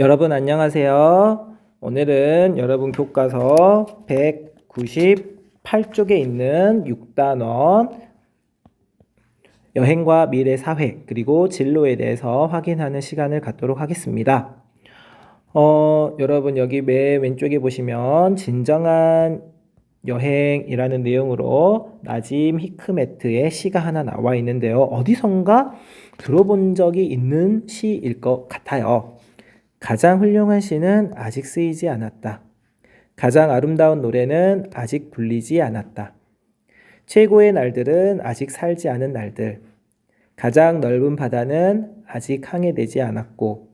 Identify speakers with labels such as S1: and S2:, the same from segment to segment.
S1: 여러분 안녕하세요. 오늘은 여러분 교과서 198쪽에 있는 6단원 여행과 미래 사회 그리고 진로에 대해서 확인하는 시간을 갖도록 하겠습니다. 어, 여러분 여기 맨 왼쪽에 보시면 진정한 여행이라는 내용으로 나짐 히크메트의 시가 하나 나와 있는데요. 어디선가 들어본 적이 있는 시일 것 같아요. 가장 훌륭한 시는 아직 쓰이지 않았다. 가장 아름다운 노래는 아직 불리지 않았다. 최고의 날들은 아직 살지 않은 날들. 가장 넓은 바다는 아직 항해되지 않았고,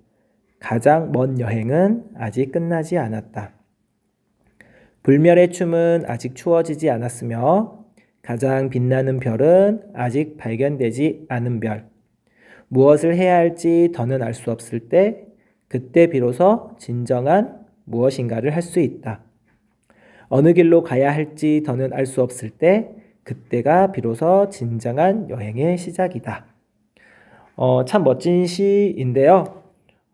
S1: 가장 먼 여행은 아직 끝나지 않았다. 불멸의 춤은 아직 추워지지 않았으며, 가장 빛나는 별은 아직 발견되지 않은 별. 무엇을 해야 할지 더는 알 수 없을 때, 그때 비로소 진정한 무엇인가를 할 수 있다. 어느 길로 가야 할지 더는 알 수 없을 때, 그때가 비로소 진정한 여행의 시작이다. 어, 참 멋진 시인데요.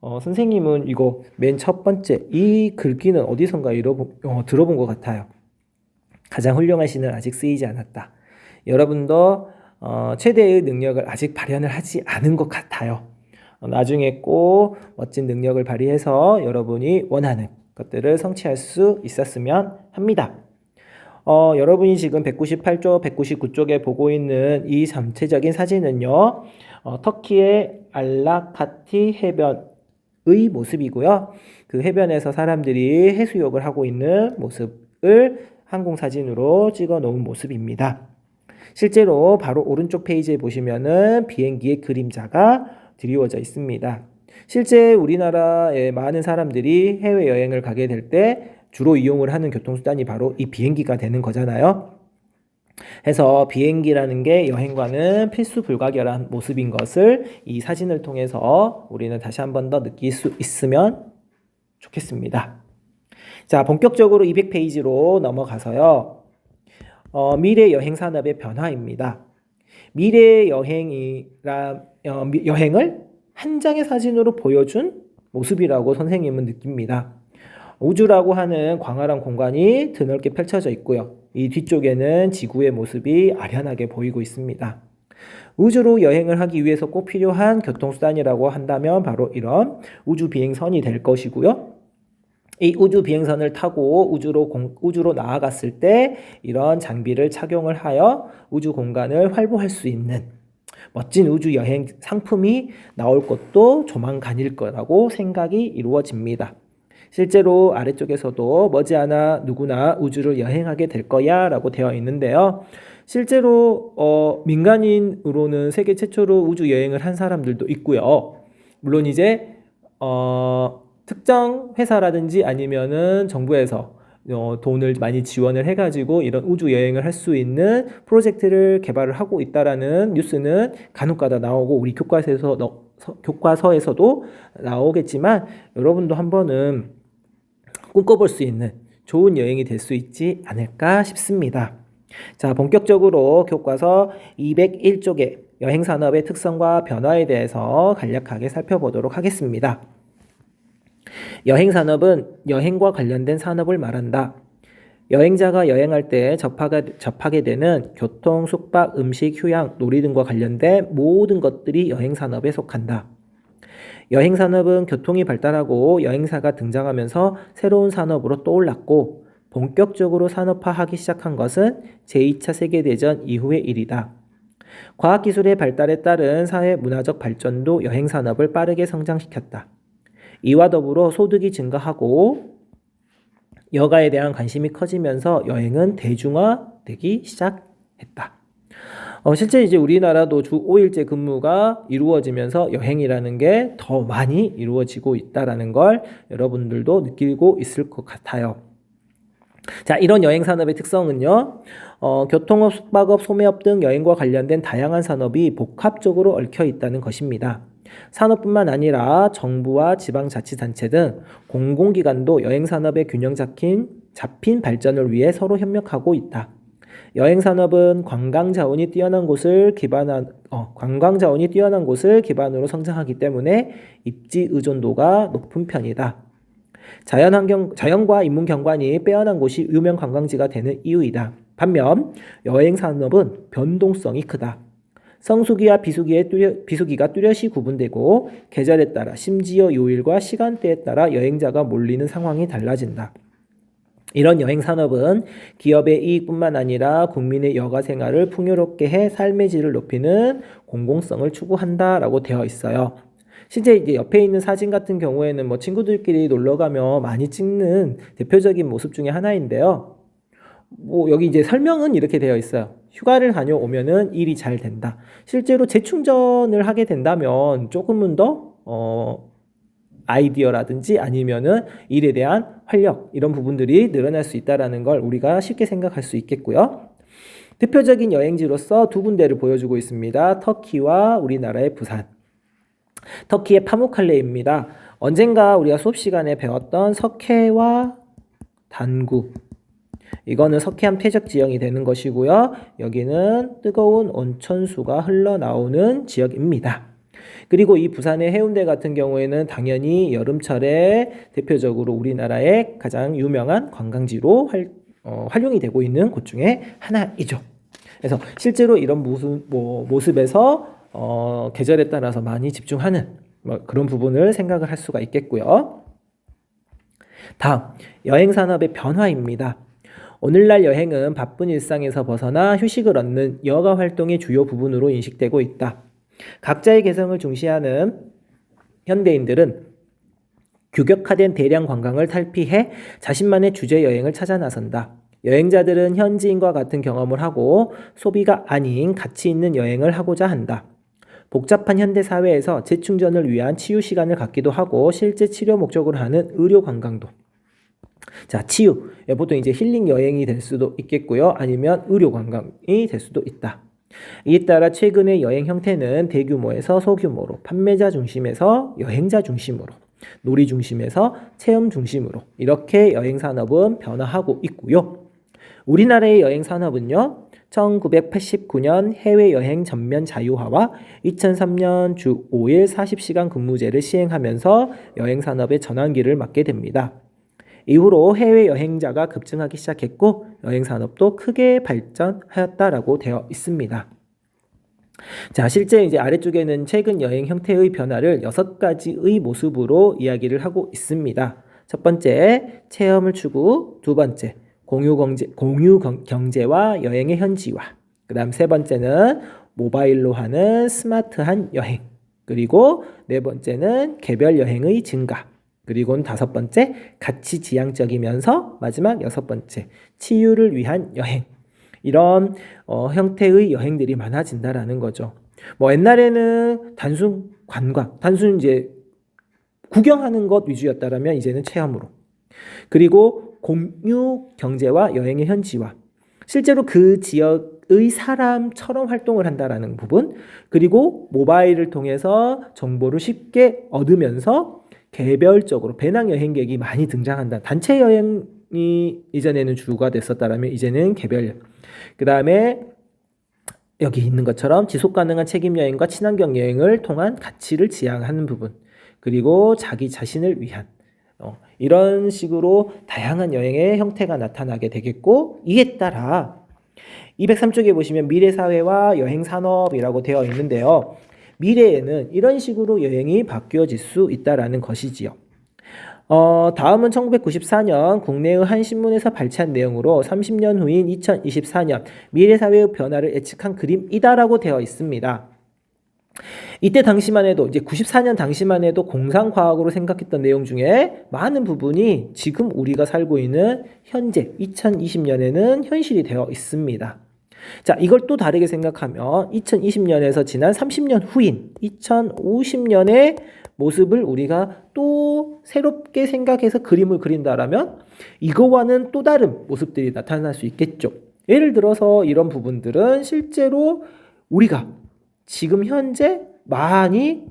S1: 어, 선생님은 이거 맨 첫 번째 이 글귀는 어디선가 읽어본, 어, 들어본 것 같아요. 가장 훌륭한 시는 아직 쓰이지 않았다. 여러분도 어, 최대의 능력을 아직 발현을 하지 않은 것 같아요. 어, 나중에 꼭 멋진 능력을 발휘해서 여러분이 원하는 것들을 성취할 수 있었으면 합니다. 어, 여러분이 지금 198쪽, 199쪽에 보고 있는 이 전체적인 사진은요, 어, 터키의 알라카티 해변의 모습이고요. 그 해변에서 사람들이 해수욕을 하고 있는 모습을 항공사진으로 찍어 놓은 모습입니다. 실제로 바로 오른쪽 페이지에 보시면은 비행기의 그림자가 드리워져 있습니다. 실제 우리나라의 많은 사람들이 해외여행을 가게 될 때 주로 이용을 하는 교통수단이 바로 이 비행기가 되는 거잖아요. 해서 비행기라는 게 여행과는 필수 불가결한 모습인 것을 이 사진을 통해서 우리는 다시 한 번 더 느낄 수 있으면 좋겠습니다. 자, 본격적으로 200페이지로 넘어가서요. 어, 미래 여행 산업의 변화입니다. 미래 여행이라 어, 여행을 한 장의 사진으로 보여준 모습이라고 선생님은 느낍니다. 우주라고 하는 광활한 공간이 드넓게 펼쳐져 있고요. 이 뒤쪽에는 지구의 모습이 아련하게 보이고 있습니다. 우주로 여행을 하기 위해서 꼭 필요한 교통수단이라고 한다면 바로 이런 우주 비행선이 될 것이고요. 이 우주 비행선을 타고 우주로 공, 우주로 나아갔을 때 이런 장비를 착용을 하여 우주 공간을 활보할 수 있는 멋진 우주 여행 상품이 나올 것도 조만간일 거라고 생각이 이루어집니다. 실제로 아래쪽에서도 머지않아 누구나 우주를 여행하게 될 거야 라고 되어 있는데요. 실제로 어, 민간인으로는 세계 최초로 우주 여행을 한 사람들도 있고요. 물론 이제 어, 특정 회사라든지 아니면은 정부에서 어, 돈을 많이 지원을 해가지고 이런 우주 여행을 할 수 있는 프로젝트를 개발을 하고 있다라는 뉴스는 간혹가다 나오고 우리 교과서에서 교과서에서도 나오겠지만 여러분도 한번은 꿈꿔볼 수 있는 좋은 여행이 될 수 있지 않을까 싶습니다. 자, 본격적으로 교과서 201쪽의 여행 산업의 특성과 변화에 대해서 간략하게 살펴보도록 하겠습니다. 여행 산업은 여행과 관련된 산업을 말한다. 여행자가 여행할 때 접하게, 접하게 되는 교통, 숙박, 음식, 휴양, 놀이 등과 관련된 모든 것들이 여행 산업에 속한다. 여행 산업은 교통이 발달하고 여행사가 등장하면서 새로운 산업으로 떠올랐고 본격적으로 산업화하기 시작한 것은 제2차 세계대전 이후의 일이다. 과학기술의 발달에 따른 사회 문화적 발전도 여행 산업을 빠르게 성장시켰다. 이와 더불어 소득이 증가하고 여가에 대한 관심이 커지면서 여행은 대중화되기 시작했다. 어, 실제 이제 우리나라도 주 5일제 근무가 이루어지면서 여행이라는 게 더 많이 이루어지고 있다라는 걸 여러분들도 느끼고 있을 것 같아요. 자, 이런 여행 산업의 특성은요, 어, 교통업, 숙박업, 소매업 등 여행과 관련된 다양한 산업이 복합적으로 얽혀 있다는 것입니다. 산업뿐만 아니라 정부와 지방자치단체 등 공공기관도 여행산업의 균형 잡힌, 잡힌 발전을 위해 서로 협력하고 있다. 여행 산업은 관광 자원이 뛰어난 곳을 기반한 어, 관광 자원이 뛰어난 곳을 기반으로 성장하기 때문에 입지 의존도가 높은 편이다. 자연 환경 자연과 인문 경관이 빼어난 곳이 유명 관광지가 되는 이유이다. 반면 여행 산업은 변동성이 크다. 성수기와 비수기의 뚜려, 비수기가 뚜렷이 구분되고 계절에 따라 심지어 요일과 시간대에 따라 여행자가 몰리는 상황이 달라진다. 이런 여행 산업은 기업의 이익뿐만 아니라 국민의 여가 생활을 풍요롭게 해 삶의 질을 높이는 공공성을 추구한다라고 되어 있어요. 실제 이제 옆에 있는 사진 같은 경우에는 뭐 친구들끼리 놀러 가며 많이 찍는 대표적인 모습 중에 하나인데요. 뭐 여기 이제 설명은 이렇게 되어 있어요. 휴가를 다녀오면은 일이 잘 된다. 실제로 재충전을 하게 된다면 조금은 더 어, 아이디어라든지 아니면은 일에 대한 활력 이런 부분들이 늘어날 수 있다라는 걸 우리가 쉽게 생각할 수 있겠고요. 대표적인 여행지로서 두 군데를 보여주고 있습니다. 터키와 우리나라의 부산. 터키의 파무칼레입니다. 언젠가 우리가 수업 시간에 배웠던 석회와 단구. 이거는 석회암 퇴적 지형이 되는 것이고요. 여기는 뜨거운 온천수가 흘러나오는 지역입니다. 그리고 이 부산의 해운대 같은 경우에는 당연히 여름철에 대표적으로 우리나라의 가장 유명한 관광지로 활, 어, 활용이 되고 있는 곳 중에 하나이죠. 그래서 실제로 이런 모습, 뭐, 모습에서 어, 계절에 따라서 많이 집중하는 뭐 그런 부분을 생각을 할 수가 있겠고요. 다음, 여행 산업의 변화입니다. 오늘날 여행은 바쁜 일상에서 벗어나 휴식을 얻는 여가 활동의 주요 부분으로 인식되고 있다. 각자의 개성을 중시하는 현대인들은 규격화된 대량 관광을 탈피해 자신만의 주제 여행을 찾아 나선다. 여행자들은 현지인과 같은 경험을 하고 소비가 아닌 가치 있는 여행을 하고자 한다. 복잡한 현대 사회에서 재충전을 위한 치유 시간을 갖기도 하고 실제 치료 목적으로 하는 의료 관광도. 자, 치유. 보통 이제 힐링 여행이 될 수도 있겠고요. 아니면 의료 관광이 될 수도 있다. 이에 따라 최근의 여행 형태는 대규모에서 소규모로, 판매자 중심에서 여행자 중심으로, 놀이 중심에서 체험 중심으로 이렇게 여행 산업은 변화하고 있고요. 우리나라의 여행 산업은요. 1989년 해외여행 전면 자유화와 2003년 주 5일 40시간 근무제를 시행하면서 여행 산업의 전환기를 맞게 됩니다. 이후로 해외 여행자가 급증하기 시작했고 여행 산업도 크게 발전하였다라고 되어 있습니다. 자, 실제 이제 아래쪽에는 최근 여행 형태의 변화를 여섯 가지의 모습으로 이야기를 하고 있습니다. 첫 번째, 체험을 추구. 두 번째, 공유 경제, 공유 경제와 여행의 현지화. 그 다음 세 번째는 모바일로 하는 스마트한 여행. 그리고 네 번째는 개별 여행의 증가. 그리고는 다섯 번째, 가치 지향적이면서 마지막 여섯 번째, 치유를 위한 여행. 이런 어, 형태의 여행들이 많아진다라는 거죠. 뭐 옛날에는 단순 관광, 단순 이제 구경하는 것 위주였다라면 이제는 체험으로. 그리고 공유 경제와 여행의 현지화. 실제로 그 지역의 사람처럼 활동을 한다라는 부분. 그리고 모바일을 통해서 정보를 쉽게 얻으면서 개별적으로 배낭 여행객이 많이 등장한다. 단체 여행이 이전에는 주가 됐었다라면 이제는 개별. 그 다음에 여기 있는 것처럼 지속 가능한 책임 여행과 친환경 여행을 통한 가치를 지향하는 부분. 그리고 자기 자신을 위한 어, 이런 식으로 다양한 여행의 형태가 나타나게 되겠고 이에 따라 203쪽에 보시면 미래 사회와 여행 산업이라고 되어 있는데요. 미래에는 이런 식으로 여행이 바뀌어질 수 있다라는 것이지요. 어, 다음은 1994년 국내의 한 신문에서 발췌한 내용으로 30년 후인 2024년 미래사회의 변화를 예측한 그림이다라고 되어 있습니다. 이때 당시만 해도 이제 94년 당시만 해도 공상과학으로 생각했던 내용 중에 많은 부분이 지금 우리가 살고 있는 현재 2020년에는 현실이 되어 있습니다. 자, 이걸 또 다르게 생각하면 2020년에서 지난 30년 후인 2050년의 모습을 우리가 또 새롭게 생각해서 그림을 그린다라면 이거와는 또 다른 모습들이 나타날 수 있겠죠. 예를 들어서 이런 부분들은 실제로 우리가 지금 현재 많이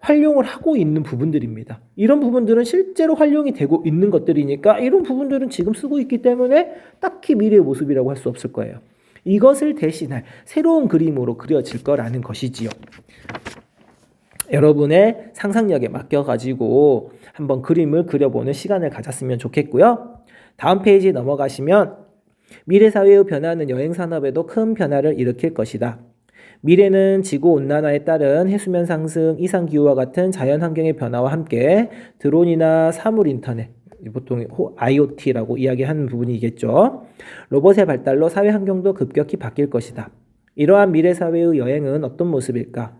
S1: 활용을 하고 있는 부분들입니다. 이런 부분들은 실제로 활용이 되고 있는 것들이니까 이런 부분들은 지금 쓰고 있기 때문에 딱히 미래의 모습이라고 할 수 없을 거예요. 이것을 대신할 새로운 그림으로 그려질 거라는 것이지요. 여러분의 상상력에 맡겨가지고 한번 그림을 그려보는 시간을 가졌으면 좋겠고요. 다음 페이지 넘어가시면 미래 사회의 변화는 여행 산업에도 큰 변화를 일으킬 것이다. 미래는 지구 온난화에 따른 해수면 상승, 이상 기후와 같은 자연 환경의 변화와 함께 드론이나 사물 인터넷, 보통 IoT라고 이야기하는 부분이겠죠. 로봇의 발달로 사회 환경도 급격히 바뀔 것이다. 이러한 미래 사회의 여행은 어떤 모습일까?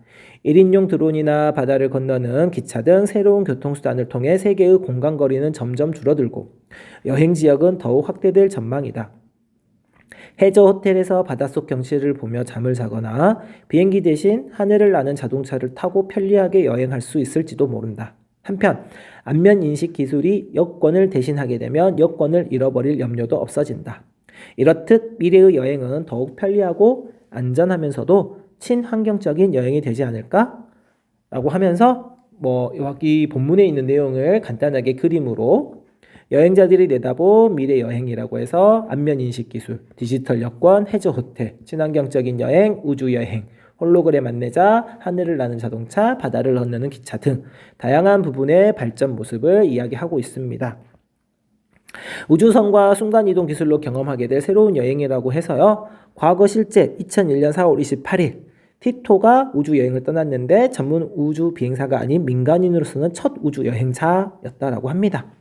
S1: 1인용 드론이나 바다를 건너는 기차 등 새로운 교통수단을 통해 세계의 공간거리는 점점 줄어들고 여행 지역은 더욱 확대될 전망이다. 해저 호텔에서 바닷속 경치를 보며 잠을 자거나 비행기 대신 하늘을 나는 자동차를 타고 편리하게 여행할 수 있을지도 모른다. 한편 안면 인식 기술이 여권을 대신하게 되면 여권을 잃어버릴 염려도 없어진다. 이렇듯 미래의 여행은 더욱 편리하고 안전하면서도 친환경적인 여행이 되지 않을까? 라고 하면서 뭐 여기 본문에 있는 내용을 간단하게 그림으로 여행자들이 내다본 미래 여행이라고 해서 안면 인식 기술, 디지털 여권, 해저 호텔, 친환경적인 여행, 우주 여행, 홀로그램 안내자, 하늘을 나는 자동차, 바다를 건너는 기차 등 다양한 부분의 발전 모습을 이야기하고 있습니다. 우주선과 순간이동 기술로 경험하게 될 새로운 여행이라고 해서요. 과거 실제 2001년 4월 28일 티토가 우주 여행을 떠났는데 전문 우주 비행사가 아닌 민간인으로서는 첫 우주 여행사였다라고 합니다.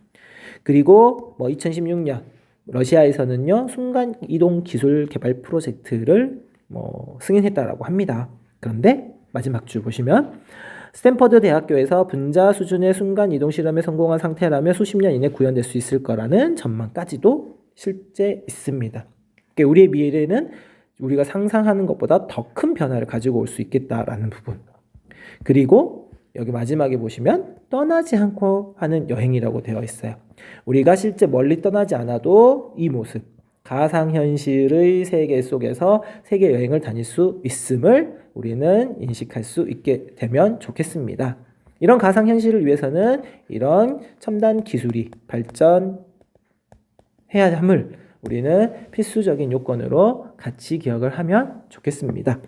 S1: 그리고 뭐 2016년 러시아에서는요 순간 이동 기술 개발 프로젝트를 뭐 승인했다라고 합니다. 그런데 마지막 줄 보시면 스탠퍼드 대학교에서 분자 수준의 순간 이동 실험에 성공한 상태라면 수십 년 이내 구현될 수 있을 거라는 전망까지도 실제 있습니다. 그러니까 우리의 미래는 우리가 상상하는 것보다 더 큰 변화를 가지고 올 수 있겠다라는 부분. 그리고 여기 마지막에 보시면 떠나지 않고 하는 여행이라고 되어 있어요. 우리가 실제 멀리 떠나지 않아도 이 모습, 가상현실의 세계 속에서 세계 여행을 다닐 수 있음을 우리는 인식할 수 있게 되면 좋겠습니다. 이런 가상현실을 위해서는 이런 첨단 기술이 발전해야 함을 우리는 필수적인 요건으로 같이 기억을 하면 좋겠습니다.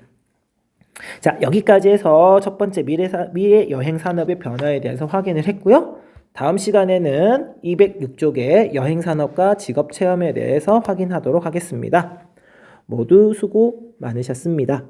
S1: 자, 여기까지 해서 첫 번째 미래, 사, 미래 여행 산업의 변화에 대해서 확인을 했고요. 다음 시간에는 206쪽의 여행 산업과 직업 체험에 대해서 확인하도록 하겠습니다. 모두 수고 많으셨습니다.